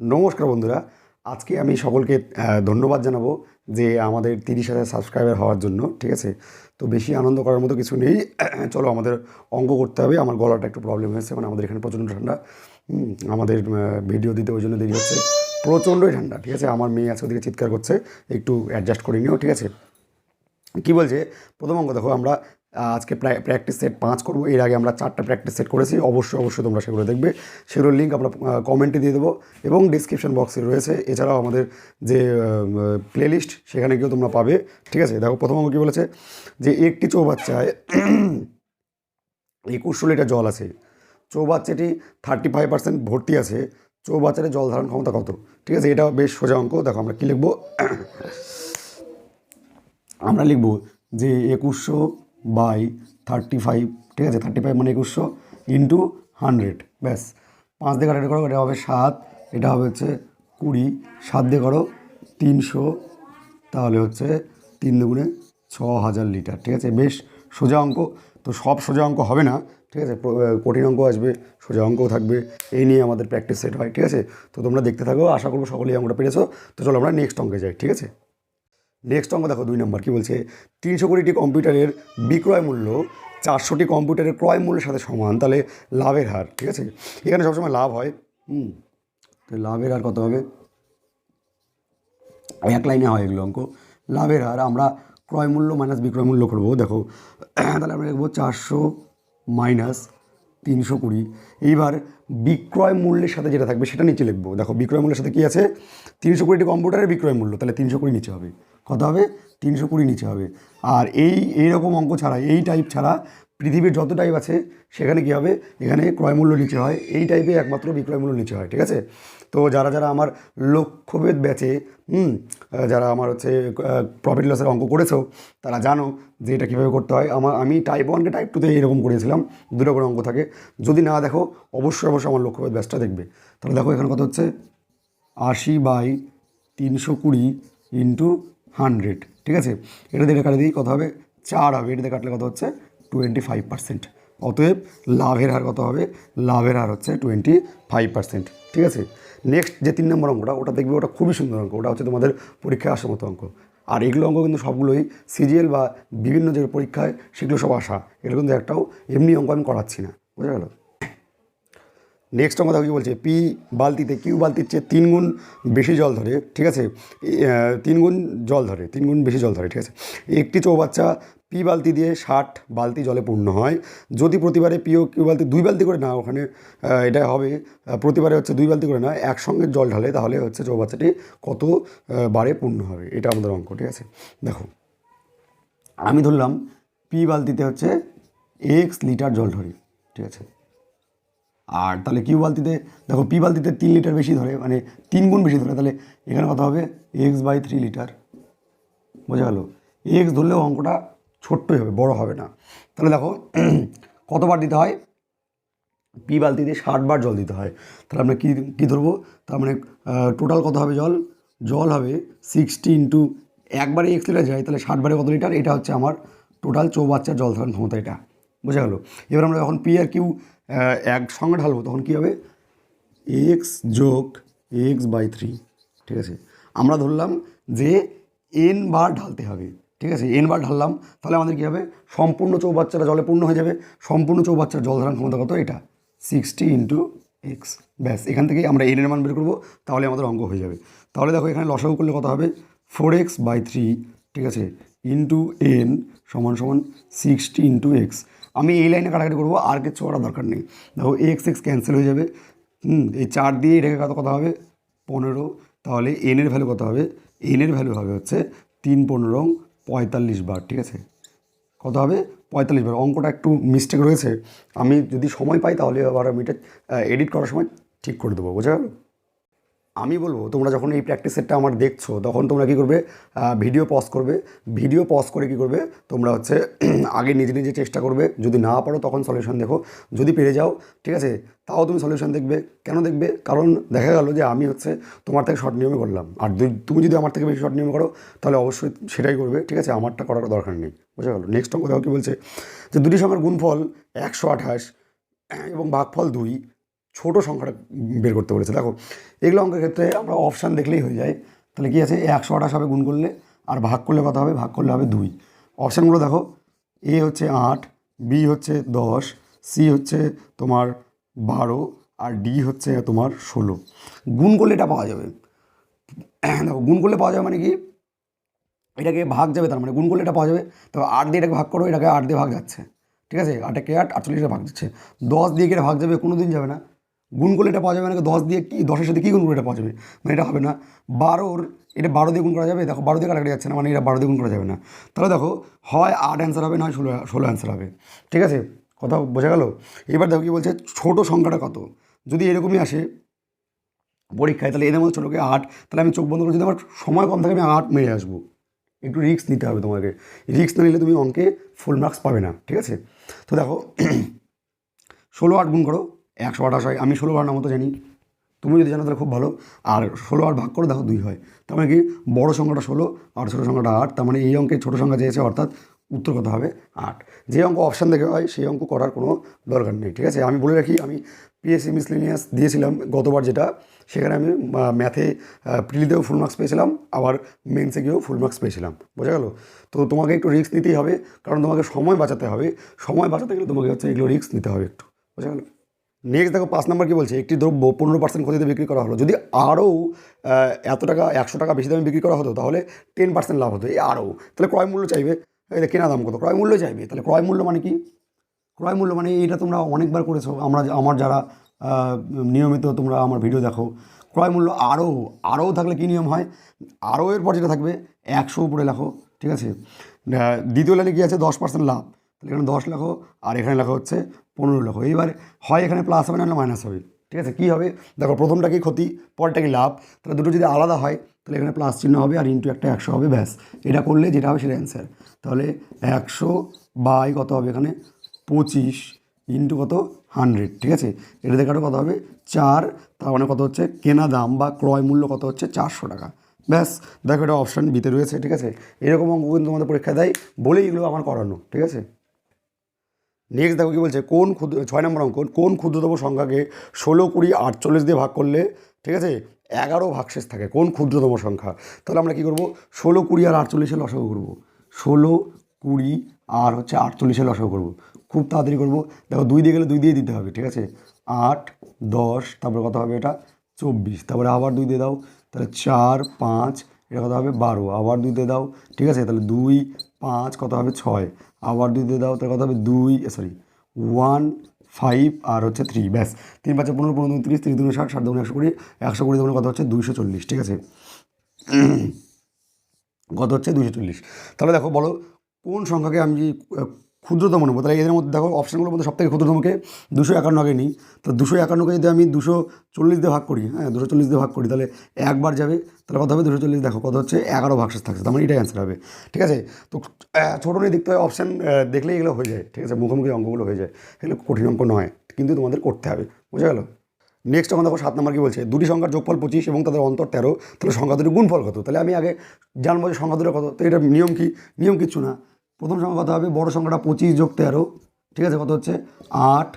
নমস্কার বন্ধুরা। আজকে আমি সকলকে ধন্যবাদ জানাব যে আমাদের তিরিশ হাজার সাবস্ক্রাইবার হওয়ার জন্য, ঠিক আছে? তো বেশি আনন্দ করার মতো কিছু নেই। চলো আমাদের অঙ্ক করতে হবে। আমার গলাটা একটু প্রবলেম হয়েছে মানে আমাদের এখানে প্রচণ্ড ঠান্ডা। আমাদের ভিডিও দিতে ওই জন্য দেরি হচ্ছে। প্রচণ্ডই ঠান্ডা, ঠিক আছে? আমার মেয়ে আছে, ওদিকে চিৎকার করছে। একটু অ্যাডজাস্ট করে নিও, ঠিক আছে? কি বলছে? প্রথম অঙ্ক দেখো, আমরা আজকে প্র্যাকটিস সেট পাঁচ করব। এর আগে আমরা চারটা প্র্যাকটিস সেট করেছি। অবশ্যই অবশ্যই তোমরা সেগুলো দেখবে। সেগুলোর লিঙ্ক আমরা কমেন্টে দিয়ে দেবো এবং ডিসক্রিপশন বক্সে রয়েছে। এছাড়াও আমাদের যে প্লেলিস্ট সেখানে গিয়েও তোমরা পাবে। ঠিক আছে? দেখো, প্রথম অঙ্ক কী বলেছে? যে একটি চৌবাচ্চায় একুশশো লিটার জল আছে। চৌবাচ্চাটি থার্টি ফাইভ পার্সেন্ট ভর্তি আছে। চৌবাচ্চারে জল ধারণ ক্ষমতা কত? ঠিক আছে? এটা বেশ সোজা অঙ্ক। দেখো, আমরা কী লিখব? আমরা লিখব যে একুশশো বাই থার্টি ফাইভ, ঠিক আছে? থার্টি ফাইভ মানে একুশশো ইন্টু হান্ড্রেড, ব্যাস। পাঁচ দিয়ে কাটাকাটি করো, এটা হবে সাত, এটা হবে হচ্ছে কুড়ি, সাত দিয়ে করো তিনশো, তাহলে হচ্ছে তিন দুগুণে ছ হাজার লিটার, ঠিক আছে? বেশ সোজা অঙ্ক, তো সব সোজা অঙ্ক হবে না, ঠিক আছে? কঠিন অঙ্ক আসবে, সোজা অঙ্কও থাকবে এই নিয়ে আমাদের প্র্যাকটিস সেট হয়, ঠিক আছে? তো তোমরা দেখতে থাকো, আশা করব সকলেই অঙ্কটা পেরেছ। তো চলো আমরা নেক্সট অঙ্কে যাই, ঠিক আছে? নেক্সট অঙ্ক দেখো দুই নম্বর, কী বলছে? তিনশো কোটিটি কম্পিউটারের বিক্রয় মূল্য চারশোটি কম্পিউটারের ক্রয় মূল্যের সাথে সমান, তাহলে লাভের হার, ঠিক আছে? এখানে সবসময় লাভ হয়, হুম? লাভের হার কত হবে? এক লাইনে হয় এগুলো অঙ্ক। লাভের হার আমরা ক্রয় মূল্য মাইনাস বিক্রয় মূল্য করব, দেখো। তাহলে আমরা লিখব চারশো মাইনাস তিনশো কুড়ি। এইবার বিক্রয় মূল্যের সাথে যেটা থাকবে সেটা নিচে লিখব। দেখো বিক্রয় মূল্যের সাথে কী আছে? তিনশো কুড়িটি কম্পিউটারের বিক্রয় মূল্য, তাহলে তিনশো কুড়ি নিচে হবে। কত হবে, তিনশো কুড়ি নিচে হবে। আর এই এইরকম অঙ্ক ছাড়া, এই টাইপ ছাড়া পৃথিবীর যত টাইপ আছে, সেখানে কী হবে? এখানে ক্রয় মূল্য নিচে হয়। এই টাইপে একমাত্র বিক্রয় মূল্য নিচে হয়, ঠিক আছে? তো যারা যারা আমার লক্ষ্যভেদ ব্যাচে হুম যারা আমার হচ্ছে প্রফিট লসের অঙ্ক করেছ, তারা জানো যে এটা কীভাবে করতে হয়। আমার, আমি টাইপ ওয়ানকে টাইপ টুতে এরকম করেছিলাম দুটো করে অঙ্ক থাকে। যদি না দেখো, অবশ্যই অবশ্যই আমার লক্ষ্যভেদ ব্যাচটা দেখবে। তাহলে দেখো এখানে কত হচ্ছে? আশি বাই তিনশো কুড়ি ইন্টু হান্ড্রেড, ঠিক আছে? এটা দিয়ে কাটে দিই কত হবে? চার হবে। এটা কাটলে কত হচ্ছে? Twenty five percent. অতএব লাভের হার কত হবে? লাভের হার হচ্ছে টোয়েন্টি ফাইভ পার্সেন্ট, ঠিক আছে? নেক্সট যে তিন নম্বর অঙ্কটা, ওটা দেখবে ওটা খুবই সুন্দর অঙ্ক। ওটা হচ্ছে তোমাদের পরীক্ষায় আসার মতো অঙ্ক। আর এগুলো অঙ্ক কিন্তু সবগুলোই সিজিএল বা বিভিন্ন যে পরীক্ষায় সেগুলো সব আসা। এগুলো কিন্তু একটাও এমনি অঙ্ক আমি করাচ্ছি না। বোঝা গেল নেক্সট কথা কী বলছে? পি বালতিতে কিউ বালতির চেয়ে তিন গুণ বেশি জল ধরে, ঠিক আছে? তিন গুণ জল ধরে, তিন গুণ বেশি জল ধরে, ঠিক আছে? একটি চৌবাচ্চা পি বালতি দিয়ে ষাট বালতি জলে পূর্ণ হয়। যদি প্রতিবারে পিও কিউ বালতি দুই বালতি করে না, ওখানে এটা হবে প্রতিবারে হচ্ছে দুই বালতি করে না, একসঙ্গে জল ঢালে তাহলে হচ্ছে চৌবাচ্চাটি কত বারে পূর্ণ হবে, এটা আমাদের অঙ্ক, ঠিক আছে? দেখো, আমি ধরলাম পি বালতিতে হচ্ছে এক্স লিটার জল ধরি, ঠিক আছে? আর তাহলে কিউ বালতিতে, দেখো পি বালতিতে তিন লিটার বেশি ধরে মানে তিন গুণ বেশি ধরে, তাহলে এখানে কত হবে এক্স বাই থ্রি লিটার বোঝা গেল? এক্স ধরলেও অঙ্কটা ছোট্টই হবে, বড় হবে না। তাহলে দেখো, কতবার দিতে হয়? পি বালতিতে ষাট বার জল দিতে হয়। তাহলে আমরা কী কী ধরবো? তার মানে টোটাল কত হবে জল? জল হবে সিক্সটি ইন্টু একবারে এক্স লিটার যায়, তাহলে ষাট বারে কত লিটার এটা হচ্ছে আমার টোটাল চৌবাচ্চার জল ধারণ ক্ষমতা এটা। বোঝা গেলো? এবার আমরা যখন পি আর কিউ একসঙ্গে ঢালবো, তখন কী হবে? এক্স যোগ এক্স বাই থ্রি ঠিক আছে? আমরা ধরলাম যে এন বার ঢালতে হবে, ঠিক আছে? এন বার ঢাললাম, তাহলে আমাদের কী হবে? সম্পূর্ণ চৌবাচ্চাটা জলে পূর্ণ হয়ে যাবে। সম্পূর্ণ চৌবাচ্চার জল ধারণ ক্ষমতা কত? এটা সিক্সটি ইন্টু এক্স ব্যাস, এখান থেকেই আমরা এনের মান বের করব, তাহলে আমাদের অঙ্ক হয়ে যাবে। তাহলে দেখো, এখানে লসাগু করলে কত হবে? ফোর এক্স বাই থ্রি ঠিক আছে? ইন্টু এন সমান সমান সিক্সটি ইন্টু এক্স আমি এই লাইনে কাটাকাটি করব, আর কিছু করার দরকার নেই। দেখো এক্স এক্স ক্যান্সেল হয়ে যাবে। হুম, এই চার দিয়ে এটাকে কত কথা হবে? পনেরো। তাহলে এনের ভ্যালু কত হবে? এনের ভ্যালু হবে হচ্ছে তিন পনেরো পঁয়তাল্লিশ বার, ঠিক আছে? কত হবে? পঁয়তাল্লিশ বার। অঙ্কটা একটু মিস্টেক রয়েছে। আমি যদি সময় পাই, তাহলে আবার আমি এটা এডিট করার সময় ঠিক করে দেবো বোঝা গেল আমি বলব, তোমরা যখন এই প্র্যাকটিস সেটটা আমার দেখছ, তখন তোমরা কী করবে ভিডিও পজ করবে। ভিডিও পজ করে কী করবে, তোমরা হচ্ছে আগে নিজে নিজে চেষ্টা করবে। যদি না পারো, তখন সলিউশন দেখো। যদি পেরে যাও, ঠিক আছে? তাও তুমি সলিউশন দেখবে। কেন দেখবে? কারণ দেখা গেল যে আমি হচ্ছে তোমার থেকে শর্ট নিয়মে করলাম। আর তুমি যদি আমার থেকে বেশি শর্ট নিয়মে করো, তাহলে অবশ্যই সেটাই করবে, ঠিক আছে? আমারটা করার দরকার নেই। বোঝা গেল? নেক্সট অঙ্ক দেখো কী বলছে? যে দুটি সংখ্যার গুণফল একশো আঠাশ, এবং ভাগফল দুই। ছোট সংখ্যাটা বের করতে বলেছে। দেখো, এগুলো অঙ্কের ক্ষেত্রে আমরা অপশান দেখলেই হয়ে যায়। তাহলে কী আছে? একশো আঠাশ হবে গুণ করলে, আর ভাগ করলে কত হবে? ভাগ করলে হবে দুই। অপশানগুলো দেখো, এ হচ্ছে আট বি হচ্ছে দশ সি হচ্ছে তোমার বারো, আর ডি হচ্ছে তোমার ষোলো। গুণ করলে এটা পাওয়া যাবে। দেখো, গুণ করলে পাওয়া যাবে মানে কি? এটাকে ভাগ যাবে তার মানে গুণ করলে এটা পাওয়া যাবে। তো আট দিয়ে এটাকে ভাগ করো, এটাকে আট দিয়ে ভাগ যাচ্ছে। ঠিক আছে? আটকে আট? আটচল্লিশে ভাগ যাচ্ছে। দশ দিয়ে এটা ভাগ যাবে? কোনো দিন যাবে না। গুণ করলে এটা পাওয়া যাবে না দশ দিয়ে কি, দশের সাথে কী গুণ করে এটা পাওয়া যাবে? মানে এটা হবে না। বারোর, এটা বারো দিয়ে গুণ করা যাবে? দেখো, বারো দিয়ে কাটাকাটি যাচ্ছে না মানে এটা বারো দিয়ে গুণ করা যাবে না। তাহলে দেখো, হয় আট অ্যান্সার হবে, নয় ষোলো ষোলো অ্যান্সার হবে। ঠিক আছে? কথা বোঝা গেল? এবার দেখো কি বলছে, ছোটো সংখ্যাটা কত? যদি এরকমই আসে পরীক্ষায়, তাহলে এদের মধ্যে ছোটোকে আট, তাহলে আমি চোখ বন্ধ করে যদি আমার সময় কম থাকে, আমি আট মেরে আসব। একটু রিস্ক নিতে হবে তোমাকে। রিস্ক না নিলে তুমি অঙ্কে ফুল মার্কস পাবে না। ঠিক আছে? তো দেখো, ষোলো আট গুণ করো একশো আঠাশ হয়। আমি ষোলো আট মতো জানি। তুমি যদি জানো তাহলে খুব ভালো। আর ষোলো আট ভাগ করে, দেখো দুই হয়। তার মানে কি? বড়ো সংখ্যাটা ষোলো, আর ছোটো সংখ্যাটা আট। তার মানে এই অঙ্কে ছোটো সংখ্যা চেয়েছে অর্থাৎ উত্তর কত হবে? আট। যে অঙ্ক অপশান দেখে হয়, সেই অঙ্ক করার কোনো দরকার নেই, ঠিক আছে? আমি বলে রাখি, আমি পিএসসি মিসলিনিয়াস দিয়েছিলাম গতবার যেটা। সেখানে আমি ম্যাথে প্রিলিতেও ফুল মার্কস পেয়েছিলাম, আবার মেন্সে গিয়েও ফুল মার্কস পেয়েছিলাম। বোঝা গেল? তো তোমাকে একটু রিস্ক নিতেই হবে, কারণ তোমাকে সময় বাঁচাতে হবে। সময় বাঁচাতে গেলে তোমাকে হচ্ছে এগুলো রিস্ক নিতে হবে একটু। বোঝা গেল? নেক্সট দেখো পাঁচ নাম্বার কী বলছে? একটি দ্রব্য পনেরো পার্সেন্ট ক্ষতিতে বিক্রি করা হলো। যদি আরও এত টাকা, একশো টাকা বেশি দামে বিক্রি করা হতো, তাহলে টেন পার্সেন্ট লাভ হতো। এই আরও, তাহলে ক্রয় মূল্য চাইবে? এটা কেনা দাম কত? ক্রয় মূল্য চাইবে? তাহলে ক্রয় মূল্য মানে কি? ক্রয় মূল্য মানে এটা তোমরা অনেকবার করেছ, আমরা আমার যারা নিয়মিত তোমরা আমার ভিডিও দেখো, ক্রয় মূল্য আরও আরও থাকলে কী নিয়ম হয়? আরও এর পর যেটা থাকবে, একশো উপরে লেখো, ঠিক আছে? দ্বিতীয় লাইনে কী আছে? দশ পার্সেন্ট লাভ। তাহলে এখানে দশ লেখো আর এখানে লেখা হচ্ছে পনেরো লেখো। এইবার হয় এখানে প্লাস হবে না মাইনাস হবে। ঠিক আছে? কী হবে? দেখো, প্রথমটা কি ক্ষতি? পরটা কি লাভ? তাহলে দুটো যদি আলাদা হয়, তাহলে এখানে প্লাস চিহ্ন হবে আর ইন্টু একটা একশো হবে ব্যাস। এটা করলে যেটা হবে সেটা অ্যান্সার তাহলে একশো বাই কত হবে এখানে? পঁচিশ ইন্টু কত? হান্ড্রেড ঠিক আছে? এটা দেখাটা কত হবে? চার। তার মানে কত হচ্ছে? কেনা দাম বা ক্রয় মূল্য কত হচ্ছে? চারশো টাকা। ব্যাস, দেখো এটা অপশান বিতে রয়েছে। ঠিক আছে? এরকম অঙ্ক কিন্তু তোমাদের পরীক্ষা দেয়। বলেই এগুলো আমার করানো। ঠিক আছে? নেক্সট দেখো কি বলছে, কোন ক্ষুদ্র, ছয় নম্বর অঙ্ক, কোন ক্ষুদ্রতম সংখ্যাকে ষোলো, কুড়ি, আটচল্লিশ দিয়ে ভাগ করলে, ঠিক আছে? এগারো ভাগশেষ থাকে, কোন ক্ষুদ্রতম সংখ্যা? তাহলে আমরা কী করব? ষোলো, কুড়ি আর আটচল্লিশে লসাগু করব। ষোলো, কুড়ি আর হচ্ছে আটচল্লিশে লসাগু করব। খুব তাড়াতাড়ি করব। দেখো দুই দিয়ে গেলে দুই দিয়ে দিতে হবে, ঠিক আছে? আট, দশ, তারপরে কত হবে এটা? চব্বিশ। তারপরে আবার দুই দিয়ে দাও, তাহলে চার, পাঁচ, এটা কত হবে? বারো। আবার দুই দিয়ে দাও, ঠিক আছে? তাহলে দুই, পাঁচ, কত হবে? ছয়। আবার দুই দিয়ে দাও, তার কথা হবে দুই সরি ওয়ান ফাইভ আর হচ্ছে থ্রি ব্যাস। তিন, পাঁচে, পনেরো পনেরো তিরিশ তিরিশ, দুগুণ ষাট ষাট, দুগুণ একশো কুড়ি একশো কুড়ি দুগুণ কথা হচ্ছে দুইশো চল্লিশ, ঠিক আছে? কত হচ্ছে দুশো চল্লিশ। তাহলে দেখো, বলো, কোন সংখ্যাকে আমি ক্ষুদ্রতম নেব। তাহলে এদের মধ্যে দেখো অপশানগুলোর মধ্যে সবথেকে ক্ষুদ্রতমকে দুশো একান্ন আগে নিই। তো দুশো একান্নকে যদি আমি দুশো চল্লিশ দিয়ে ভাগ করি হ্যাঁ দুশো চল্লিশ দিয়ে ভাগ করি, তাহলে একবার যাবে, তাহলে কত হবে? দুশো চল্লিশ। দেখো, কত হচ্ছে? এগারো ভাগশেষ থাকছে, তার মানে এটাই অ্যান্সার হবে। ঠিক আছে? তো ছোটো নিয়ে দেখতে হয় অপশান দেখলেই এগুলো হয়ে যায়। ঠিক আছে? মুখোমুখি অঙ্কগুলো হয়ে যায়। এগুলো কঠিন অঙ্ক নয়, কিন্তু তোমাদের করতে হবে। বুঝে গেলো? নেক্সট এখন দেখো, সাত নম্বর কি বলছে? দুটি সংখ্যার যোগফল পঁচিশ এবং তাদের অন্তর তেরো, তাহলে সংখ্যা দুটি গুণফল কত? তাহলে আমি আগে জানব যে সংখ্যা দুটো কত, তো এটা নিয়ম কি? নিয়ম কিচ্ছু না। প্রথম সংখ্যা কত হবে? বড় সংখ্যাটা পঁচিশ যোগ তেরো। ঠিক আছে, কত হচ্ছে? আট।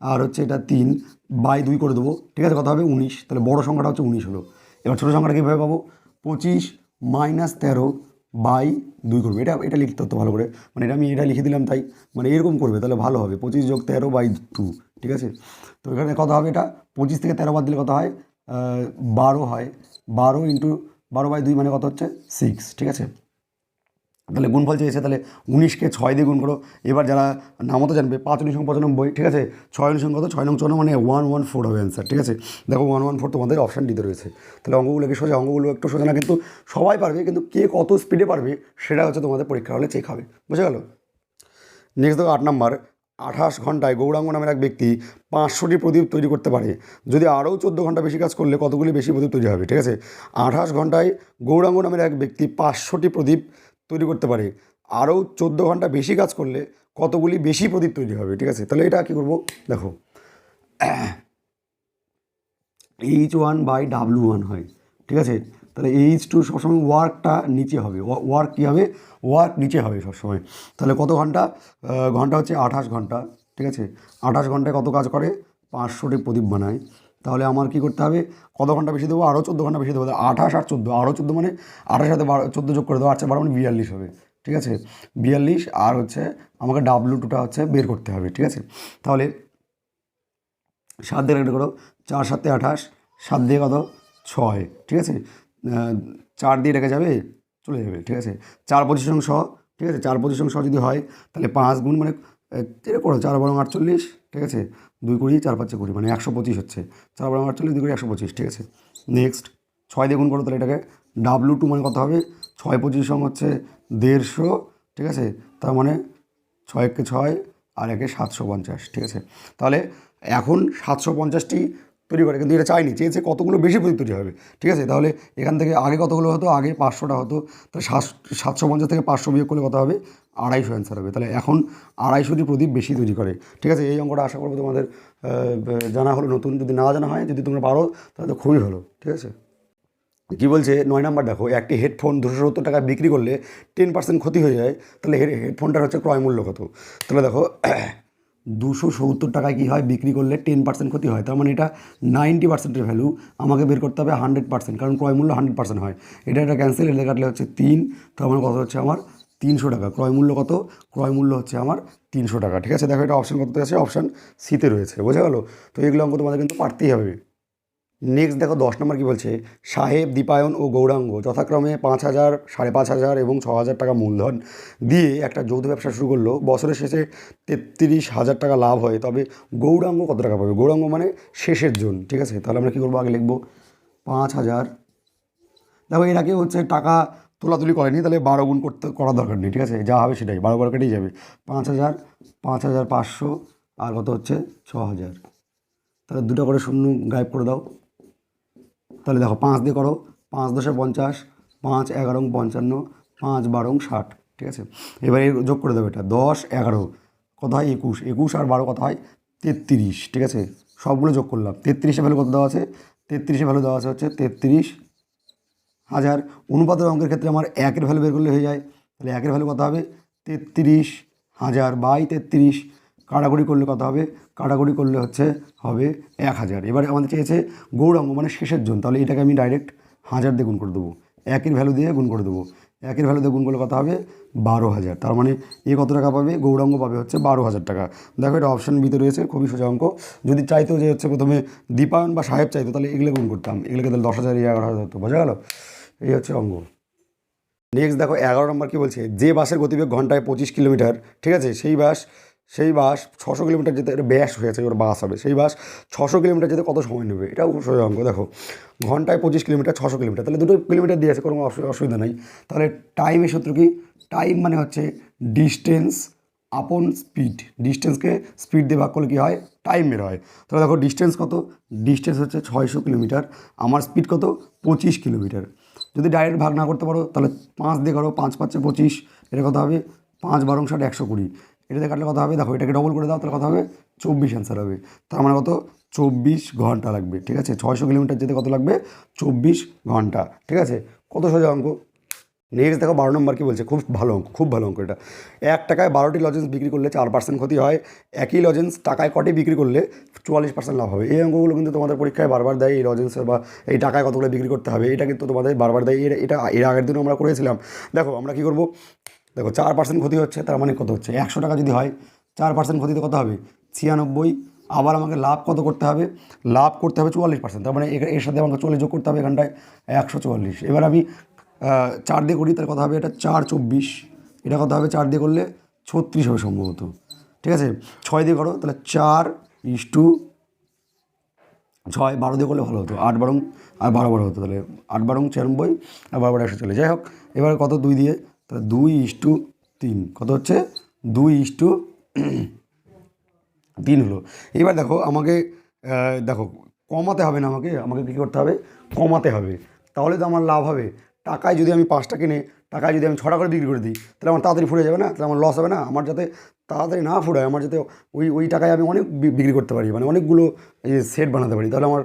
আর হচ্ছে এটা তিন। বাই দুই করে দেবো। ঠিক আছে, কত হবে? উনিশ। তাহলে বড় সংখ্যাটা হচ্ছে উনিশ হলো। এবার ছোটো সংখ্যাটা কীভাবে পাবো? পঁচিশ মাইনাস তেরো বাই দুই করবে। এটা এটা লিখতে হতো ভালো করে। মানে এটা আমি এটা লিখে দিলাম তাই। মানে এরকম করবে, তাহলে ভালো হবে। পঁচিশ যোগ তেরো বাই টু ঠিক আছে? তো এখানে কত হবে এটা? পঁচিশ থেকে তেরো বাদ দিলে কত হয়? বারো হয়। বারো ইন্টু, বারো বাই দুই মানে কত হচ্ছে? সিক্স। ঠিক আছে? তাহলে গুণফল চেয়েছে, তাহলে উনিশকে ছয় দিয়ে গুণ করো। এবার যারা নামও তো জানবে, পাঁচ উনিশ পঁচানব্বই ঠিক আছে? ছয় উনিশ কত ছয় নং চৌন্ন মানে ওয়ান ওয়ান ফোর হবে অ্যান্সার ঠিক আছে? দেখো ওয়ান ওয়ান ফোর তোমাদের অপশান দিতে রয়েছে। তাহলে অঙ্কগুলোকে সোজা, অঙ্কগুলো একটু সোজা না, কিন্তু সবাই পারবে, কিন্তু কে কত স্পিডে পারবে, সেটা হচ্ছে তোমাদের পরীক্ষা হলে চেক হবে। বুঝে গেল? নেক্সট দেখো আট নাম্বার। আঠাশ ঘন্টায় গৌরাঙ্গ নামের এক ব্যক্তি পাঁচশোটি প্রদীপ তৈরি করতে পারে। যদি আরও চোদ্দ ঘণ্টা বেশি কাজ করলে কতগুলি বেশি প্রদীপ তৈরি হবে, ঠিক আছে? আঠাশ ঘন্টায় গৌরাঙ্গ নামের এক ব্যক্তি পাঁচশোটি প্রদীপ তৈরি করতে পারে। আরও চোদ্দ ঘণ্টা বেশি কাজ করলে কতগুলি বেশি প্রদীপ তৈরি হবে, ঠিক আছে? তাহলে এটা কী করব? দেখো। H one by W one হয়, ঠিক আছে? তাহলে এইচ টু সবসময় ওয়ার্কটা নিচে হবে। ওয়ার্ক কী হবে? ওয়ার্ক নিচে হবে সবসময়। তাহলে কত ঘণ্টা? ঘণ্টা হচ্ছে আঠাশ ঘণ্টা, ঠিক আছে? আঠাশ ঘন্টায় কত কাজ করে? পাঁচশোটি প্রদীপ বানাই তাহলে আমার কী করতে হবে? কত ঘণ্টা বেশি দেবো? আরও চোদ্দ ঘণ্টা বেশি দেবো। আঠাশ আর চোদ্দ। আরও চোদ্দ মানে আঠাশ সাথে বারো চোদ্দ যোগ করে দেবো আটশো বারো মানে বিয়াল্লিশ হবে। ঠিক আছে? বিয়াল্লিশ আর হচ্ছে আমাকে ডাব্লু টুটা হচ্ছে বের করতে হবে। ঠিক আছে? তাহলে সাত দিয়ে একটা করো। চার সাতে আঠাশ, সাত দিয়ে কত? ছয়। ঠিক আছে? চার দিয়ে রেখে যাবে, চলে যাবে। ঠিক আছে? চার পঁচিশ অংশ ঠিক আছে? চার পঁচিশ অংশ যদি হয়, তাহলে পাঁচ গুণ মানে এটা করো। চার বরং আটচল্লিশ ঠিক আছে? দুই কুড়ি, চার পাঁচে কুড়ি মানে একশো পঁচিশ হচ্ছে। চার বারো আটচল্লিশ, দুই কুড়ি, একশো পঁচিশ, ঠিক আছে? নেক্সট ছয় দেখুন করো তাহলে এটাকে। ডাব্লু টু মানে কত হবে? ছয় পঁচিশ সঙ্গ হচ্ছে দেড়শো, ঠিক আছে? তার মানে ছয় একে ছয় আর একে সাতশো পঞ্চাশ, ঠিক আছে? তাহলে এখন সাতশো পঞ্চাশটি তৈরি করে, কিন্তু এটা চাইনি, চেয়েছে কতগুলো বেশি প্রদীপ তৈরি হবে। ঠিক আছে, তাহলে এখান থেকে আগে কতগুলো হতো? আগে পাঁচশোটা হতো। তাহলে সাত, সাতশো পঞ্চাশ থেকে পাঁচশো বিয়োগ করলে কত হবে? আড়াইশো অ্যান্সার হবে। তাহলে এখন আড়াইশোটি প্রদীপ বেশি তৈরি করে, ঠিক আছে, এই অঙ্কটা আশা করব তোমাদের জানা হলো, নতুন যদি না জানা হয়, যদি তোমরা পারো, তাহলে তো খুবই ভালো, ঠিক আছে? কী বলছে? নয় নাম্বার দেখো, একটি হেডফোন দুশো সত্তর টাকা বিক্রি করলে টেন পার্সেন্ট ক্ষতি হয়ে যায়, তাহলে হেড হেডফোনটার হচ্ছে ক্রয় মূল্য কত? তাহলে দেখো দুশো সত্তর টাকায় কী হয়? বিক্রি করলে টেন পার্সেন্ট ক্ষতি হয়। তার মানে এটা নাইনটি পার্সেন্টের ভ্যালু আমাকে বের করতে হবে হান্ড্রেড পার্সেন্ট কারণ ক্রয় মূল্য হান্ড্রেড পার্সেন্ট হয়। এটা এটা ক্যান্সেল এটা কাটলে হচ্ছে তিন, তার মানে কত হচ্ছে আমার তিনশো টাকা। ক্রয় মূল্য কত? ক্রয় মূল্য হচ্ছে আমার তিনশো টাকা। ঠিক আছে? দেখো এটা অপশান কত আছে? অপশান সিতে রয়েছে। বোঝা গেলো? তো এগুলো অঙ্ক তোমাদের কিন্তু পারতেই হবে। নেক্সট দেখো দশ নম্বর কী বলছে? সাহেব, দীপায়ন ও গৌরাঙ্গ যথাক্রমে পাঁচ হাজার, সাড়ে পাঁচ হাজার এবং ছ হাজার টাকা মূলধন দিয়ে একটা যৌথ ব্যবসা শুরু করল। বছরের শেষে তেত্রিশ হাজার টাকা লাভ হয়। তবে গৌরাঙ্গ কত টাকা পাবে? গৌরাঙ্গ মানে শেষের জন, ঠিক আছে? তাহলে আমরা কী করব? আগে লিখব। পাঁচ হাজার। দেখো, এর আগে হচ্ছে টাকা তোলাতুলি করেনি, তাহলে বারো গুণ করতে করার দরকার নেই, ঠিক আছে? যা হবে সেটাই, বারো বারো কেটেই যাবে। পাঁচ হাজার পাঁচ হাজার পাঁচশো, আর কত হচ্ছে? ছ হাজার। তাহলে দুটো করে শূন্য গায়েব করে দাও। তাহলে দেখো পাঁচ দিয়ে করো, পাঁচ দশে পঞ্চাশ, পাঁচ এগারো পঞ্চান্ন, পাঁচ বারো ষাট, ঠিক আছে? এবার এর যোগ করে দেবে এটা, দশ এগারো, কত হয়? একুশ একুশ আর বারো কত হয়? তেত্রিশ, ঠিক আছে? সবগুলো যোগ করলাম, তেত্রিশে ভ্যালু কত দেওয়া আছে? তেত্রিশে ভ্যালু দেওয়া আছে হচ্ছে তেত্রিশ হাজার, অনুপাতের অঙ্কের ক্ষেত্রে আমার একের ভ্যালু বের করলে হয়ে যায়, তাহলে একের ভ্যালু কত হবে? তেত্রিশ হাজার বাই তেত্রিশ, কাটাকুটি করলে কত হবে? কাটাকুটি করলে হচ্ছে হবে এক হাজার। এবারে আমাদের চেয়েছে গৌরাঙ্গ মানে শেষের জন। তাহলে এটাকে আমি ডাইরেক্ট হাজার দিয়ে গুণ করে দেবো। একের ভ্যালু দিয়ে গুণ করে দেবো। একের ভ্যালু দিয়ে গুণ করলে কত হবে? বারো হাজার। তার মানে এ কত টাকা পাবে? গৌরাঙ্গ পাবে হচ্ছে বারো হাজার টাকা। দেখো এটা অপশান বিতে রয়েছে, খুবই সোজা অঙ্ক। যদি চাইতো যে হচ্ছে প্রথমে দীপায়ন বা সাহেব চাইতো, তাহলে এগুলো গুণ করতাম। এগুলোকে তাহলে দশ হাজার, এগারো হাজার হতো বোঝা গেল? এই হচ্ছে অঙ্গ নেক্সট দেখো, এগারো নম্বর কী বলছে? যে বাসের গতিবেগ ঘন্টায় পঁচিশ কিলোমিটার, ঠিক আছে? সেই বাস সেই বাস ছশো কিলোমিটার যেতে এটা ব্যাস হয়েছে ওর বাস হবে। সেই বাস ছশো কিলোমিটার যেতে কত সময় নেবে? এটাও সোজা অঙ্ক দেখো, ঘন্টায় পঁচিশ কিলোমিটার, ছশো কিলোমিটার। তাহলে দুটো কিলোমিটার দিয়েছে কোনো অসু- অসুবিধা নেই। তাহলে টাইমের সূত্র কি? টাইম মানে হচ্ছে ডিস্টেন্স আপন স্পিড ডিস্টেন্সকে স্পিড দিয়ে ভাগ করলে কী হয়? টাইম বের হয়। তাহলে দেখো ডিস্টেন্স কত? ডিস্টেন্স হচ্ছে ছয়শো কিলোমিটার। আমার স্পিড কত? পঁচিশ কিলোমিটার। যদি ডাইরেক্ট ভাগ না করতে পারো, তাহলে পাঁচ দিয়ে করো, পাঁচ পাঁচে পঁচিশ। এটা কত হবে? পাঁচ বারো ষাট একশো কুড়ি। এটাতে কাটলে কত হবে? দেখো, এটাকে ডবল করে দাও, তাহলে কত হবে চব্বিশ অ্যান্সার হবে। তার মানে কত? চব্বিশ ঘণ্টা লাগবে, ঠিক আছে? ছয়শো কিলোমিটার যেতে কত লাগবে? চব্বিশ ঘণ্টা, ঠিক আছে? কত সোজা অঙ্ক? নেক্সট দেখো, বারো নম্বর কি বলছে? খুব ভালো অঙ্ক, খুব ভালো অঙ্ক এটা। এক টাকায় বারোটি লজেন্স বিক্রি করলে চার পার্সেন্ট ক্ষতি হয়। একই লজেন্স টাকায় কটি বিক্রি করলে চুয়াল্লিশ পার্সেন্ট লাভ হবে। এই অঙ্কগুলো কিন্তু তোমাদের পরীক্ষায় বারবার দেয়, এই লজেন্সের বা এই টাকায় কতগুলো বিক্রি করতে হবে, এটা কিন্তু তোমাদের বারবার দেয়। এটা, এর আগের দিনও আমরা করেছিলাম। দেখো, আমরা কী করব? দেখো চার পার্সেন্ট ক্ষতি হচ্ছে, তার মানে কত হচ্ছে? একশো টাকা যদি হয়, চার পার্সেন্ট ক্ষতিতে কত হবে? ছিয়ানব্বই। আবার আমাকে লাভ কত করতে হবে? লাভ করতে হবে চুয়াল্লিশ পার্সেন্ট তার মানে এর- সাথে আমাকে চল্লিশ যোগ করতে হবে এখানটায় একশো চুয়াল্লিশ। এবার আমি চার দিয়ে করি, তাহলে কথা হবে? এটা চার চব্বিশ। এটা কত হবে? চার দিয়ে করলে ছত্রিশ হবে সম্ভবত। ঠিক আছে? ছয় দিয়ে করো, তাহলে চার ইস টু ছয়, বারো দিয়ে করলে ভালো হতো। আট বারং আর বারো বারো হতো, তাহলে আট বারং ছিয়ানব্বই আর বারো বারো একশো চলে যাই হোক, এবার কত? দুই দিয়ে তাহলে দুই ইস টু তিন। কত হচ্ছে? দুই ইস টু তিন হলো। এবার দেখো আমাকে দেখো, কমাতে হবে না আমাকে আমাকে কী করতে হবে? কমাতে হবে। তাহলে তো আমার লাভ হবে। টাকায় যদি আমি পাঁচটা কিনে, টাকায় যদি আমি ছটা করে বিক্রি করে দিই, তাহলে আমার তাড়াতাড়ি ফুরে যাবে না? তাহলে আমার লস হবে না? আমার যাতে তাড়াতাড়ি না ফুরায়, আমার যাতে ওই ওই টাকায় আমি অনেক বিক্রি করতে পারি মানে অনেকগুলো সেট বানাতে পারি। তাহলে আমার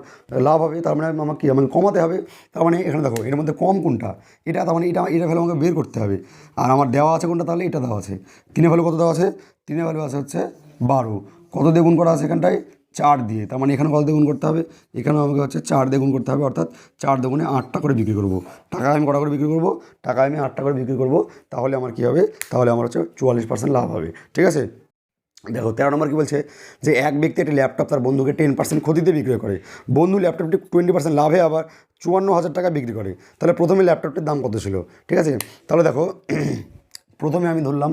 লাভ হবে, তার মানে আমাকে আমাকে কমাতে হবে? তার মানে এখানে দেখো, এর মধ্যে কম কোনটা? এটা, তার মানে এটা এটা ভ্যালু আমাকে বের করতে হবে। আর আমার দেওয়া আছে কোনটা, তাহলে এটা দেওয়া আছে। তিনে ভ্যালু কত দেওয়া আছে? তিনে ভ্যালু আছে হচ্ছে বারো। কত দিয়ে গুণ করা আছে এখানটায়? চার দিয়ে, তার মানে এখানে কত দ্বিগুণ করতে হবে? এখানেও আমাকে হচ্ছে চার দ্বিগুণ করতে হবে, অর্থাৎ চার দ্বিগুণে আটটা করে বিক্রি করব। টাকা আমি কটা করে বিক্রি করব? টাকা আমি আটটা করে বিক্রি করব, তাহলে আমার কী হবে? তাহলে আমার হচ্ছে চুয়াল্লিশ লাভ হবে, ঠিক আছে? দেখো, তেরো নম্বর কী বলছে? যে এক ব্যক্তি একটি ল্যাপটপ তার বন্ধুকে টেন পার্সেন্ট ক্ষতিতে বিক্রি করে। বন্ধু ল্যাপটপটি টোয়েন্টি পার্সেন্ট লাভে আবার চুয়ান্ন হাজার টাকা বিক্রি করে। তাহলে প্রথমে ল্যাপটপটির দাম কত ছিল? ঠিক আছে? তাহলে দেখো, প্রথমে আমি ধরলাম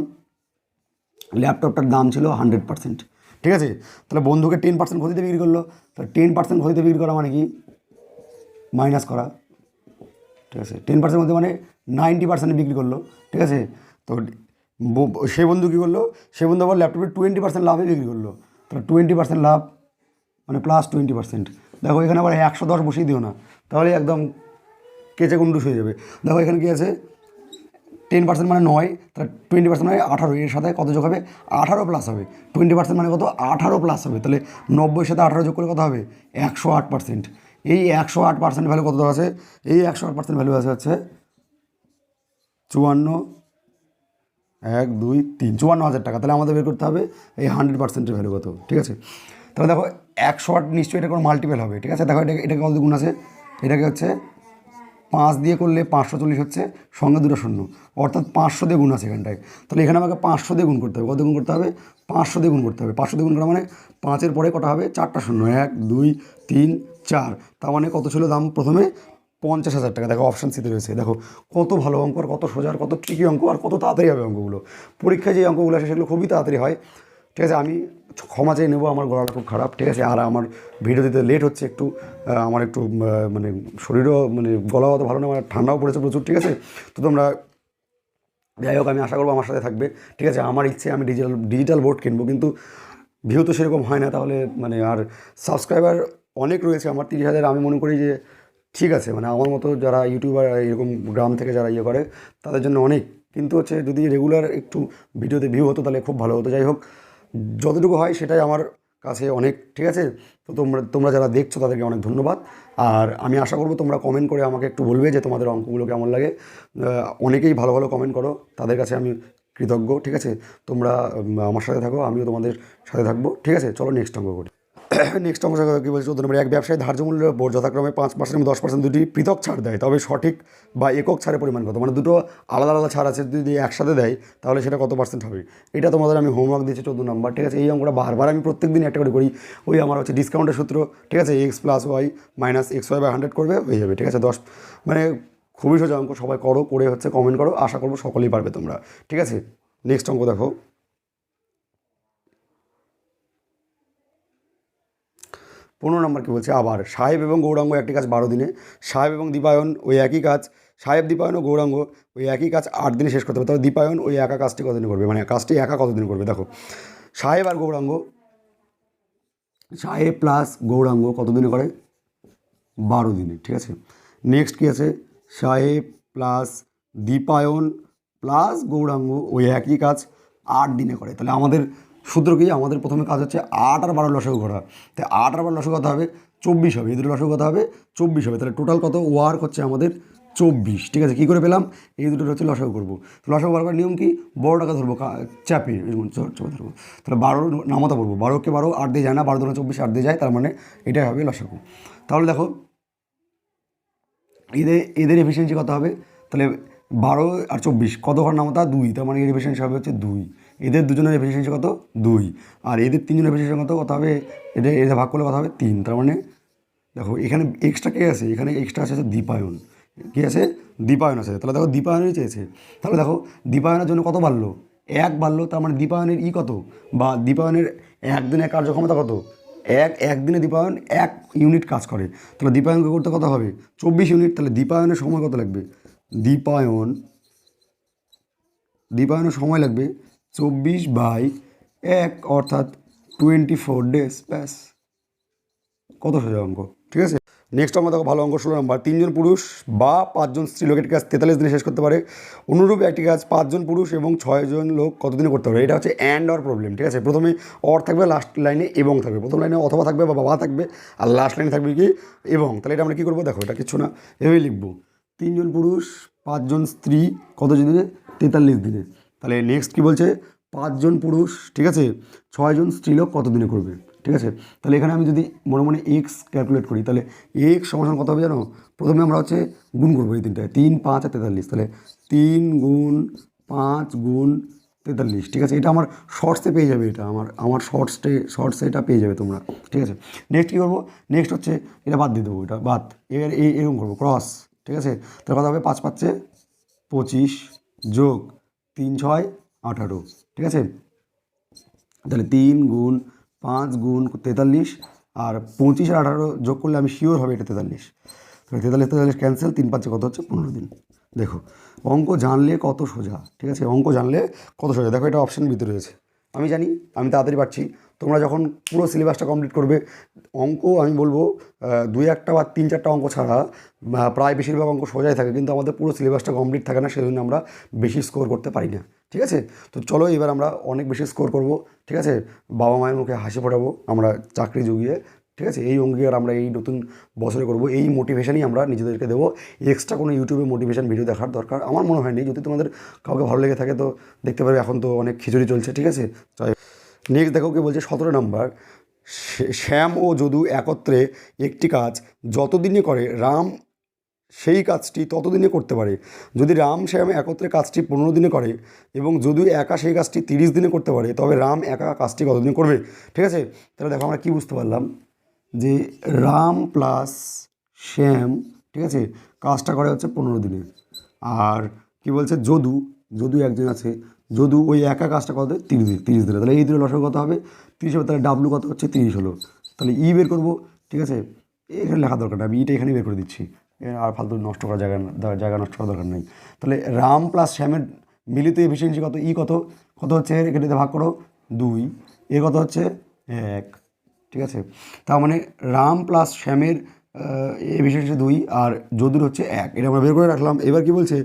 ল্যাপটপটার দাম ছিল হান্ড্রেড পার্সেন্ট ঠিক আছে? তাহলে বন্ধুকে টেন পার্সেন্ট ক্ষতিতে বিক্রি করল। তাহলে টেন পার্সেন্ট ক্ষতিতে বিক্রি করা মানে কি? মাইনাস করা। ঠিক আছে? টেন পার্সেন্ট মধ্যে মানে নাইনটি পার্সেন্ট বিক্রি করল। ঠিক আছে? তো সে বন্ধু কী করল? সে বন্ধু আবার ল্যাপটপে টোয়েন্টি পার্সেন্ট লাভে বিক্রি করল। তাহলে টোয়েন্টি পার্সেন্ট লাভ মানে প্লাস টোয়েন্টি পার্সেন্ট দেখো, এখানে আবার একশো দশ বসিয়ে দিও না। তাহলে একদম কেচে গুন্ডুস হয়ে যাবে। দেখো, এখানে কী আছে? টেন পার্সেন্ট মানে নয়, তাহলে টোয়েন্টি পার্সেন্ট মানে আঠারো, এর সাথে কত যোগ হবে? আঠারো প্লাস হবে। টোয়েন্টি পার্সেন্ট মানে কত? আঠারো প্লাস হবে। তাহলে নব্বইয়ের সাথে আঠারো যোগ করলে কত হবে? একশো আট পার্সেন্ট এই একশো আট পার্সেন্ট ভ্যালু কত আছে? এই একশো আট পার্সেন্ট ভ্যালু আছে হচ্ছে চুয়ান্ন, এক, দুই, তিন, চুয়ান্ন হাজার টাকা। তাহলে আমাদের বের করতে হবে এই হান্ড্রেড পার্সেন্টের ভ্যালু কত, ঠিক আছে? তাহলে দেখো, একশো আট নিশ্চয়ই এটা কোনো মাল্টিপেল হবে, ঠিক আছে? দেখো এটা এটাকে কত গুণ আছে? এটাকে হচ্ছে পাঁচ দিয়ে করলে পাঁচশো চল্লিশ হচ্ছে, সঙ্গে দুটো শূন্য। অর্থাৎ পাঁচশো দিয়ে গুণ আছে এখানটায়। তাহলে এখানে আমাকে পাঁচশো দিয়ে গুণ করতে হবে। কত গুণ করতে হবে? পাঁচশো দিয়ে গুণ করতে হবে। পাঁচশো দিয়ে গুণ করা মানে পাঁচের পরে কটা হবে? চারটা শূন্য। এক, দুই, তিন, চার। তার মানে কত ছিল দাম? প্রথমে পঞ্চাশ হাজার টাকা। দেখো অপশান সিতে রয়েছে। দেখো, কত ভালো অঙ্ক আর কত সোজা আর কত ট্রিকি অঙ্ক আর কত তাড়াতাড়ি হবে অঙ্কগুলো। পরীক্ষায় যে অঙ্কগুলো আসে সেগুলো খুবই তাড়াতাড়ি হয়। ঠিক আছে, আমি ক্ষমা চেয়ে নেব, আমার গলাটা খুব খারাপ, ঠিক আছে, আর আমার ভিডিও দিতে লেট হচ্ছে একটু আমার একটু মানে শরীরও মানে গলাও অত ভালো না আমার ঠান্ডাও পড়েছে প্রচুর, ঠিক আছে, তো তোমরা যাই হোক, আমি আশা করব আমার সাথে থাকবে, ঠিক আছে, আমার ইচ্ছে, আমি ডিজিটাল ডিজিটাল বোর্ড কিনবো, কিন্তু ভিউ তো সেরকম হয় না, তাহলে মানে আর সাবস্ক্রাইবার অনেক রয়েছে, আমার তিরিশ হাজার, আমি মনে করি যে ঠিক আছে মানে আমার মতো যারা ইউটিউবার এরকম গ্রাম থেকে যারা ইয়ে করে, তাদের জন্য অনেক, কিন্তু হচ্ছে যদি রেগুলার একটু ভিডিওতে ভিউ হতো, তাহলে খুব ভালো হতো, যাই হোক যতটুকু হয় সেটাই আমার কাছে অনেক, ঠিক আছে? তো তোমরা তোমরা যারা দেখছ তাদেরকে অনেক ধন্যবাদ। আর আমি আশা করব তোমরা কমেন্ট করে আমাকে একটু বলবে যে তোমাদের অঙ্কগুলো কেমন লাগে। অনেকেই ভালো ভালো কমেন্ট করো, তাদের কাছে আমি কৃতজ্ঞ, ঠিক আছে? তোমরা আমার সাথে থাকো, আমিও তোমাদের সাথে থাকব, ঠিক আছে? চলো নেক্সট অঙ্ক করি। নেক্সট অঙ্ক কী বলছে? চোদ্দ নম্বর, এক ব্যবসায়ী ধার্য মূল্যের উপর যথাক্রমে পাঁচ পার্সেন্ট এবং দশ পার্সেন্ট দুটি পৃথক ছাড় দেয়। তবে সঠিক বা একক ছাড়ের পরিমাণ কত? মানে দুটো আলাদা আলাদা ছাড় আছে, যদি একসাথে দেয়, তাহলে সেটা কত পার্সেন্ট হবে? এটা তোমাদের আমি হোমওয়ার্ক দিয়েছি চোদ্দ নম্বর, ঠিক আছে? এই অঙ্কটা বারবার আমি প্রত্যেক দিন একটা করে করি। ওই আমার হচ্ছে ডিসকাউন্টের সূত্র, ঠিক আছে? X plus y minus x y by hundred করবে, হয়ে যাবে, ঠিক আছে? দশ মানে খুবই সোজা অঙ্ক, সবাই করো, করে হচ্ছে কমেন্ট করো, আশা করব সকলেই পারবে তোমরা, ঠিক আছে? নেক্সট অঙ্ক দেখো। পনেরো নম্বর কী বলছে? আবার সাহেব এবং গৌরাঙ্গ একটি কাজ বারো দিনে, সাহেব এবং দীপায়ন ওই একই কাজ, সাহেব, দীপায়ন ও গৌরাঙ্গ ওই একই কাজ আট দিনে শেষ করতে হবে। তবে দীপায়ন ওই একা কাজটি কতদিনে করবে? মানে কাজটি একা কতদিন করবে? দেখো, সাহেব আর গৌরাঙ্গ, সাহেব প্লাস গৌরাঙ্গ কতদিনে করে? বারো দিনে, ঠিক আছে? নেক্সট কী আছে? সাহেব প্লাস দীপায়ন প্লাস গৌরাঙ্গ ওই একই কাজ আট দিনে করে। তাহলে আমাদের সূত্র কি? আমাদের প্রথমে কাজ হচ্ছে আট আর বারো লসাগু করা তাই আট আর বারো লসাগু কত হবে চব্বিশ হবে। এই দুটো লসাগু কত হবে চব্বিশ হবে। তাহলে টোটাল কত? ওয়ার্ক হচ্ছে আমাদের চব্বিশ। ঠিক আছে, কী করে পেলাম? এই দুটো হচ্ছে লসাগু করব। তো লসাগু বার করার নিয়ম কি? বড় টাকা ধরবো চাপে চোর ধরবো। তাহলে বারো নামতা পড়ব বারোকে বারো আট দিয়ে যায় না, বারো ধরো চব্বিশ আট দিয়ে যায়, তার মানে এটাই হবে লসাগু তাহলে দেখো, এদের এদের এফিসিয়েন্সি কত হবে? তাহলে বারো আর চব্বিশ, কত ঘর নামতা? দুই। তার মানে এর এফিসিয়েন্সি হবে হচ্ছে দুই। এদের দুজনের এফিসিয়েন্সি কত? দুই। আর এদের তিনজনের এফিসিয়েন্সি কত? কত হবে, এদের এদের ভাগ করলে কত হবে তিন। তার মানে দেখো, এখানে এক্সট্রা কে আছে? এখানে এক্সট্রা আছে দীপায়ন। কী আছে? দীপায়ন আছে। তাহলে দেখো, দীপায়নই চেয়েছে। তাহলে দেখো, দীপায়নের জন্য কত বাড়লো? এক বাড়লো, তার মানে দীপায়নের ই কত? বা দীপায়নের একদিনের কার্যক্ষমতা কত? এক, একদিনে দীপায়ন এক ইউনিট কাজ করে। তাহলে দীপায়নকে করতে কত হবে? চব্বিশ ইউনিট তাহলে দীপায়নের সময় কত লাগবে? দীপায়ন, দীপায়নের সময় লাগবে চব্বিশ বাই এক অর্থাৎ টোয়েন্টি ফোর ডেজ ব্যাস। কত সোজা অঙ্ক, ঠিক আছে? নেক্সট আমরা দেখো ভালো অঙ্ক, ষোলো নাম্বার তিনজন পুরুষ বা পাঁচজন স্ত্রী লোক একটি কাজ তেতাল্লিশ দিনে শেষ করতে পারে। অনুরূপ একটি কাজ পাঁচজন পুরুষ এবং ছয়জন লোক কতদিনে করতে পারে? এটা হচ্ছে অ্যান্ড অর প্রবলেম ঠিক আছে? প্রথমে অর থাকবে লাস্ট লাইনে এবং থাকবে। প্রথম লাইনে অথবা থাকবে বা বাবা থাকবে, আর লাস্ট লাইনে থাকবে কি এবং। তাহলে এটা আমরা কী করব? দেখো, এটা কিছু না। এভাবেই লিখব। তিনজন পুরুষ, পাঁচজন স্ত্রী কত দিনে তেতাল্লিশ দিনে। তাহলে নেক্সট কী বলছে? পাঁচজন পুরুষ, ঠিক আছে? ছয়জন স্ত্রীলোক কত দিনে করবে? ঠিক আছে? তাহলে এখানে আমি যদি মনে মনে এক্স ক্যালকুলেট করি, তাহলে এক্স সমান কত হবে জানো? প্রথমে আমরা হচ্ছে গুণ করব এই তিনটায়। তিন, পাঁচ আর তেতাল্লিশ। তাহলে তিন গুণ পাঁচ গুণ তেতাল্লিশ। ঠিক আছে? এটা আমার শর্টসে পেয়ে যাবে এটা। আমার আমার শর্টসে শর্টসে এটা পেয়ে যাবে তোমরা। ঠিক আছে? নেক্সট কী করব? নেক্সট হচ্ছে এটা বাদ দিয়ে দেবো এটা। বাদ। এই এরকম করব। ক্রস ঠিক আছে? তাহলে কথা হবে? পাঁচ পাচ্ছে পঁচিশ যোগ তিন ছয় আঠারো, ঠিক আছে? তাহলে তিন গুণ পাঁচ গুণ তেতাল্লিশ আর পঁচিশ আর আঠারো যোগ করলে আমি শিওর হবে এটা তেতাল্লিশ। তাহলে তেতাল্লিশ তেতাল্লিশ ক্যান্সেল তিন পাঁচে কত হচ্ছে? পনেরো দিন। দেখো, অঙ্ক জানলে কত সোজা, ঠিক আছে? অঙ্ক জানলে কত সোজা? দেখো এটা অপশান ভিতরে রয়েছে। আমি জানি, আমি তাড়াতাড়ি পারছি। তোমরা যখন পুরো সিলেবাসটা কমপ্লিট করবে, অঙ্ক আমি বলব দুই একটা বা তিন চারটা অঙ্ক ছাড়া প্রায় বেশিরভাগ অঙ্ক সোজাই থাকে, কিন্তু আমাদের পুরো সিলেবাসটা কমপ্লিট থাকে না, সেজন্য আমরা বেশি স্কোর করতে পারি না। ঠিক আছে? তো চলো এবার আমরা অনেক বেশি স্কোর করব, ঠিক আছে? বাবা মায়ের মুখে হাসি ফোটাবো, আমরা চাকরি জুগিয়ে ঠিক আছে? এই অঙ্গীকার আমরা এই নতুন বছরে করব। এই মোটিভেশনই আমরা নিজেদেরকে দেবো। এক্সট্রা কোনো ইউটিউবে মোটিভেশন ভিডিও দেখার দরকার আমার মনে হয়নি। যদি তোমাদের কাউকে ভালো লেগে থাকে তো দেখতে পারবে, এখন তো অনেক খিচুড়ি চলছে, ঠিক আছে? নেক্সট দেখো কি বলছে সতেরো নম্বর শ্য- শ্যাম ও যদু একত্রে একটি কাজ, যতদিনই করে রাম সেই কাজটি ততদিনে করতে পারে। যদি রাম শ্যাম একত্রে কাজটি পনেরো দিনে করে এবং যদি একা সেই কাজটি তিরিশ দিনে করতে পারে, তবে রাম একা কাজটি কতদিনে করবে? ঠিক আছে? তাহলে দেখো আমরা কী বুঝতে পারলাম। যে রাম প্লাস শ্যাম, ঠিক আছে? কাজটা করে হচ্ছে পনেরো দিনে আর কি বলছে? যদু যদু একজন আছে। যদু ওই একা কাজটা কত তিরিশ দিন, তিরিশ দিনে তাহলে এই দিনে লসক কত হবে? তিরিশ হবে, তাহলে ডাব্লু কত হচ্ছে? তিরিশ হলো। তাহলে ই বের করব, ঠিক আছে? এখানে লেখা দরকার না আমি ইটা এখানেই বের করে দিচ্ছি। আর ফালতু নষ্ট করার জায়গা জায়গা নষ্ট করার দরকার নেই। তাহলে রাম প্লাস শ্যামের মিলিত এফিসিয়েন্সি কত? ই কত? কত হচ্ছে? এখানে ভাগ করো, দুই। এ কত হচ্ছে? এক। ঠিক আছে? তার মানে রাম প্লাস শ্যামের এফিসিয়েন্সি দুই আর যদুর হচ্ছে এক। এটা আমরা বের করে রাখলাম। এবার কি বলছে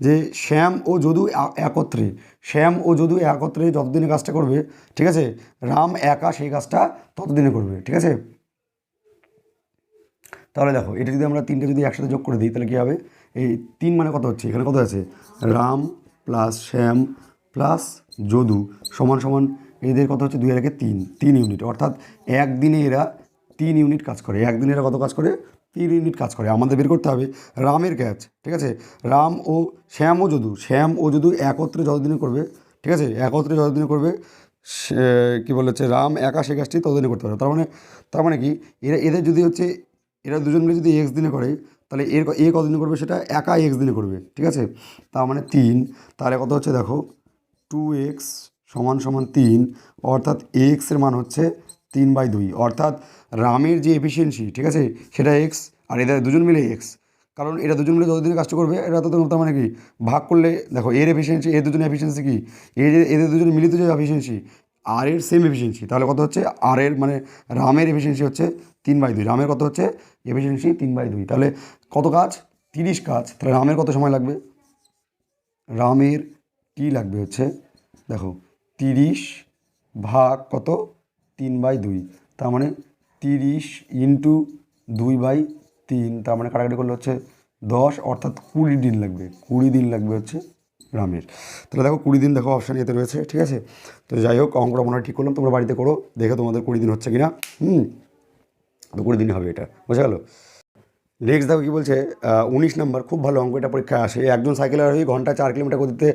যে শ্যাম ও যদু একত্রে। শ্যাম ও যদু একত্রে যতদিনে কাজটা করবে, ঠিক আছে? রাম একা সেই কাজটা ততদিনে করবে, ঠিক আছে? তাহলে দেখো, এটা যদি আমরা তিনটে যদি একসাথে যোগ করে দিই, তাহলে কী হবে? এই তিন মানে কত হচ্ছে? এখানে কত আছে? রাম প্লাস শ্যাম প্লাস যদু সমান সমান এদের কত হচ্ছে দুই আর তিন তিন ইউনিট অর্থাৎ একদিনে এরা তিন ইউনিট কাজ করে। একদিনে এরা কত কাজ করে? তিন ইউনিট কাজ করে। আমাদের বের করতে হবে রামের ক্যাচ, ঠিক আছে? রাম ও শ্যাম ও যদু। শ্যাম ও যদু একত্রে যতদিনে করবে, ঠিক আছে? একত্রে যতদিনে করবে কী বলে হচ্ছে, রাম একা সে কাজটি ততদিনে করতে পারবে। তার মানে তার মানে কি? এরা, এদের যদি হচ্ছে, এরা দুজন মিলে যদি এক্স দিনে করে, তাহলে এর এ কতদিনে করবে সেটা? একা এক্স দিনে করবে, ঠিক আছে? তার মানে তিন। তাহলে কত হচ্ছে দেখো? টু এক্স সমান সমান তিন, অর্থাৎ এক্সের মান হচ্ছে তিন বাই দুই। অর্থাৎ রামের যে এফিসিয়েন্সি ঠিক আছে? সেটা এক্স আর এদের দুজন মিলে এক্স কারণ এরা দুজন মিলে যতদিনে কাজটা করবে, এরা তো তার মানে কি? ভাগ করলে, দেখো, এর এফিসিয়েন্সি এর দুজনের এফিসিয়েন্সি কি? যে, এদের দুজনের মিলিত যে এফিসিয়েন্সি আর এর সেম এফিসিয়েন্সি তাহলে কত হচ্ছে? আর এর মানে রামের এফিসিয়েন্সি হচ্ছে তিন বাই দুই। রামের কত হচ্ছে? এফিসিয়েন্সি তিন বাই দুই। তাহলে কত কাজ? তিরিশ কাজ। তাহলে রামের কত সময় লাগবে? রামের কি লাগবে হচ্ছে? দেখো তিরিশ ভাগ কত? তিন বাই দুই। তার মানে তিরিশ ইন্টু দুই বাই তিন। তার মানে কাটাকাটি করলে হচ্ছে দশ, অর্থাৎ কুড়ি দিন লাগবে। কুড়ি দিন লাগবে হচ্ছে রামের। তাহলে দেখো কুড়ি দিন দেখো অপশান এতে রয়েছে, ঠিক আছে? তো যাই হোক, অঙ্কটা মনে হয় ঠিক করলাম। তোমরা বাড়িতে করো, দেখে তোমাদের কুড়ি দিন হচ্ছে কি না হুম, তো কুড়ি দিন হবে এটা। বোঝা গেলো? নেক্সট দেখো কী বলছে উনিশ নম্বর, খুব ভালো অঙ্ক এটা পরীক্ষায় আসে। একজন সাইকেলের আরোহী ঘণ্টা চার কিলোমিটার গতিতে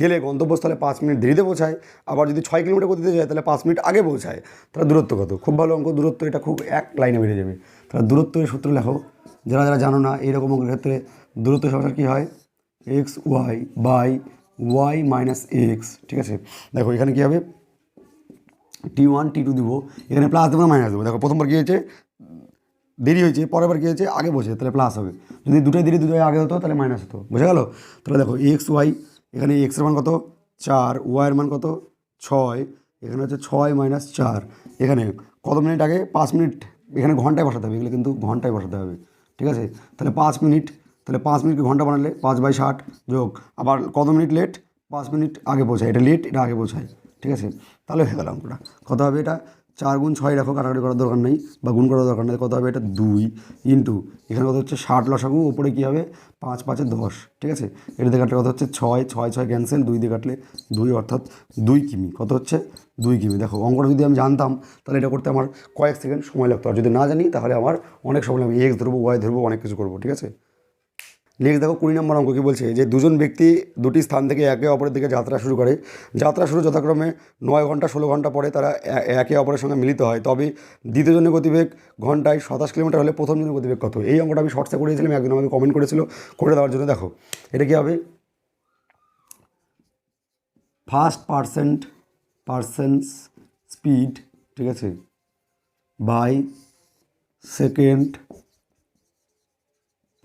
গেলে গন্তব্যস্থলে পাঁচ মিনিট দেরিতে পৌঁছায়, আবার যদি ছয় কিলোমিটার গতিতে যায় তাহলে পাঁচ মিনিট আগে পৌঁছায়। তাহলে দূরত্ব কত? খুব ভালো অঙ্ক, দূরত্ব এটা খুব এক লাইনে বেড়ে যাবে। তাহলে দূরত্বের সূত্র লেখো। যারা যারা জানো না এইরকম অঙ্কের ক্ষেত্রে দূরত্ব সমস্যা কী হয়? X y by y minus x ঠিক আছে? দেখো এখানে কী হবে? টি ওয়ান টি টু দিব। এখানে প্লাস দেবো না মাইনাস দেবো? দেখো, প্রথমবার কী হয়েছে? দেরি হয়েছে, পরের বার কী হয়েছে? আগে বসে তাহলে প্লাস হবে। যদি দুটোই দেরি, দুটোই আগে হতো, তাহলে মাইনাস হতো। বোঝা গেল? তাহলে দেখো এক্স ওয়াই এখানে এক্সের মান কত? চার। ওয়াইয়ের মান কত? ছয়। এখানে হচ্ছে ছয় মাইনাস চার। এখানে কত মিনিট আগে? পাঁচ মিনিট এখানে ঘন্টায় বসাতে হবে, এগুলো কিন্তু ঘন্টায় বসাতে হবে। ঠিক আছে? তাহলে পাঁচ মিনিট তাহলে পাঁচ মিনিটকে ঘণ্টা বানালে পাঁচ বাই ষাট যোগ। আবার কত মিনিট লেট পাঁচ মিনিট আগে পৌঁছায়। এটা লেট এটা আগে পৌঁছায়। ঠিক আছে? তাহলে হয়ে গেল অঙ্কটা। কত হবে এটা? চার গুণ ছয় রাখো কাটাকাটি করার দরকার নেই বা গুণ করার দরকার নেই। কত হবে এটা দুই ইন্টু। এখানে কত হচ্ছে ষাট লসাগু, উপরে কী হবে? পাঁচ, পাঁচে দশ, ঠিক আছে? এটা দিয়ে কাটলে কত হচ্ছে ছয় ছয় ছয় ক্যান্সেল দুই দিয়ে কাটলে দুই, অর্থাৎ দুই কিমি। কত হচ্ছে দুই কিমি। দেখো, অঙ্কটা যদি আমি জানতাম, তাহলে এটা করতে আমার কয়েক সেকেন্ড সময় লাগতো। আর যদি না জানি, তাহলে আমার অনেক সময় লাগবে। এক্স ধরবো ওয়াই ধরবো, অনেক কিছু করব, ঠিক আছে? নেক্সট দেখো কুড়ি নম্বর অঙ্ক কী বলছে? যে দুজন ব্যক্তি দুটি স্থান থেকে একে অপরের দিকে যাত্রা শুরু করে। যাত্রা শুরু যথাক্রমে নয় ঘণ্টা ষোলো ঘণ্টা পরে তারা একে অপরের সঙ্গে মিলিত হয়। তবে দ্বিতীয় জনের গতিবেগ ঘন্টায় সাতাশ কিলোমিটার হলে প্রথম জনের গতিবেগ কত? এই অঙ্কটা আমি শর্টসে করেছিলাম একজন আমাকে কমেন্ট করেছিল, করে দেওয়ার জন্য। দেখো, এটা কী হবে? ফার্স্ট পার্সেন্ট পার্সেন্স স্পিড ঠিক আছে? বাই সেকেন্ড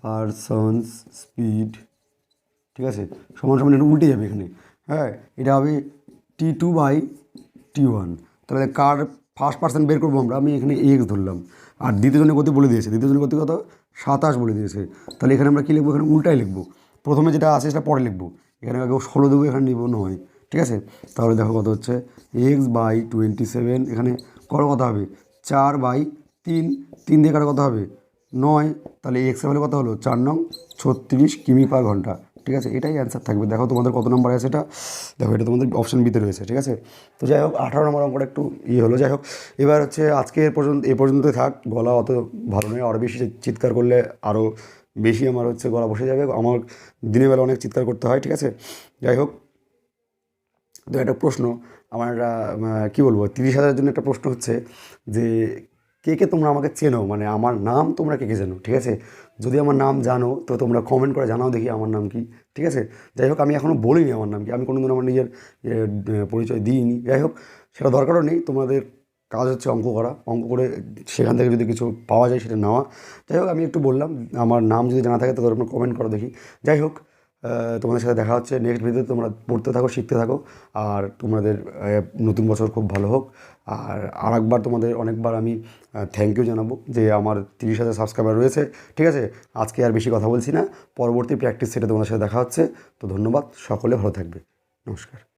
পারসনস, স্পিড, ঠিক আছে? সমান সমান এটা উল্টে যাবে এখানে। হ্যাঁ এটা হবে T two by T one তাহলে কার ফার্স্ট পার্সেন্ট বের করব আমরা? আমি এখানে এক্স ধরলাম। আর দ্বিতীয় জনের গতি বলে দিয়েছে। দ্বিতীয় জনের গতি কত? সাতাশ বলে দিয়েছে। তাহলে এখানে আমরা কী লিখব? এখানে উল্টাই লিখব। প্রথমে যেটা আছে সেটা পরে লিখব। এখানে আগে ষোলো দেবো, এখানে নিব নয়। ঠিক আছে? তাহলে দেখো কত হচ্ছে? এক্স বাই টোয়েন্টি সেভেন এখানে করো কথা হবে? চার বাই তিন। তিন দিয়ে কারও কত হবে? নয়, তাহলে এক্স হলে কত হলো চার নং ছত্রিশ কিমি পার ঘণ্টা। ঠিক আছে? এটাই অ্যান্সার থাকবে। দেখো তোমাদের কত নম্বর আছে এটা? দেখো, এটা তোমাদের অপশন বিতে রয়েছে, ঠিক আছে? তো যাই হোক, আঠারো নম্বর অঙ্কটা একটু ইয়ে হলো। যাই হোক, এবার হচ্ছে আজকে পর্যন্ত, এ পর্যন্ত থাক, গলা অত ভালো নয়। আরও বেশি চিৎকার করলে আরও বেশি আমার হচ্ছে গলা বসে যাবে। আমার দিনের বেলা অনেক চিৎকার করতে হয়, ঠিক আছে? যাই হোক, তো একটা প্রশ্ন, আমার কী বলব? তিরিশ হাজারের জন্য একটা প্রশ্ন হচ্ছে যে কে কে তোমরা আমাকে চেনো? মানে আমার নাম তোমরা কে কে জানো? ঠিক আছে? যদি আমার নাম জানো, তো তোমরা কমেন্ট করে জানাও দেখি আমার নাম কি। ঠিক আছে? যাই হোক, আমি এখনও বলিনি আমার নাম কি। আমি কোনোদিন আমার নিজের পরিচয় দিইনি। যাই হোক, সেটা দরকারও নেই। তোমাদের কাজ হচ্ছে অঙ্ক করা। অঙ্ক করে সেখান থেকে যদি কিছু পাওয়া যায় সেটা নেওয়া। যাই হোক, আমি একটু বললাম, আমার নাম যদি জানা থাকে তো তোমরা কমেন্ট করো দেখি। যাই হোক তোমাদের সাথে দেখা হচ্ছে। নেক্সট ভিডিওতে তোমরা পড়তে থাকো, শিখতে থাকো। আর তোমাদের নতুন বছর খুব ভালো হোক। আর আরেকবার তোমাদের, অনেকবার আমি থ্যাংক ইউ জানাব যে আমার তিরিশ হাজার সাবস্ক্রাইবার রয়েছে। ঠিক আছে? আজকে আর বেশি কথা বলছি না। পরবর্তী প্র্যাকটিস সেটা তোমাদের সাথে দেখা হচ্ছে। তো ধন্যবাদ। সকলে ভালো থাকবে। নমস্কার।